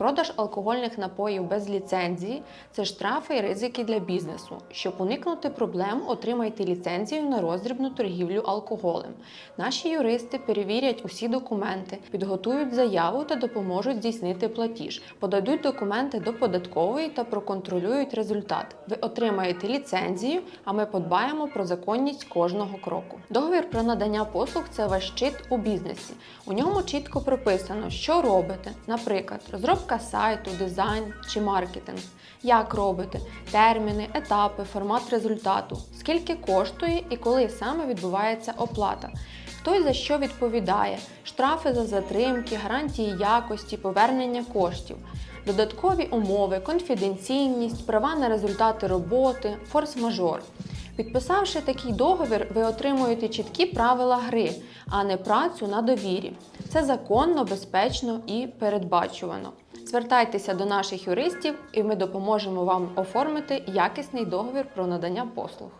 Продаж алкогольних напоїв без ліцензії це штрафи і ризики для бізнесу. Щоб уникнути проблем, отримайте ліцензію на роздрібну торгівлю алкоголем. Наші юристи перевірять усі документи, підготують заяву та допоможуть здійснити платіж, подадуть документи до податкової та проконтролюють результат. Ви отримаєте ліцензію, а ми подбаємо про законність кожного кроку. Договір про надання послуг це ваш щит у бізнесі. У ньому чітко прописано, що робите, наприклад, розробка сайту, дизайн чи маркетинг, як робите, терміни, етапи, формат результату, скільки коштує і коли саме відбувається оплата. Хто і за що відповідає, штрафи за затримки, гарантії якості, повернення коштів, додаткові умови, конфіденційність, права на результати роботи, форс-мажор. Підписавши такий договір, ви отримуєте чіткі правила гри, а не працю на довірі. Це законно, безпечно і передбачувано. Звертайтеся до наших юристів, і ми допоможемо вам оформити якісний договір про надання послуг.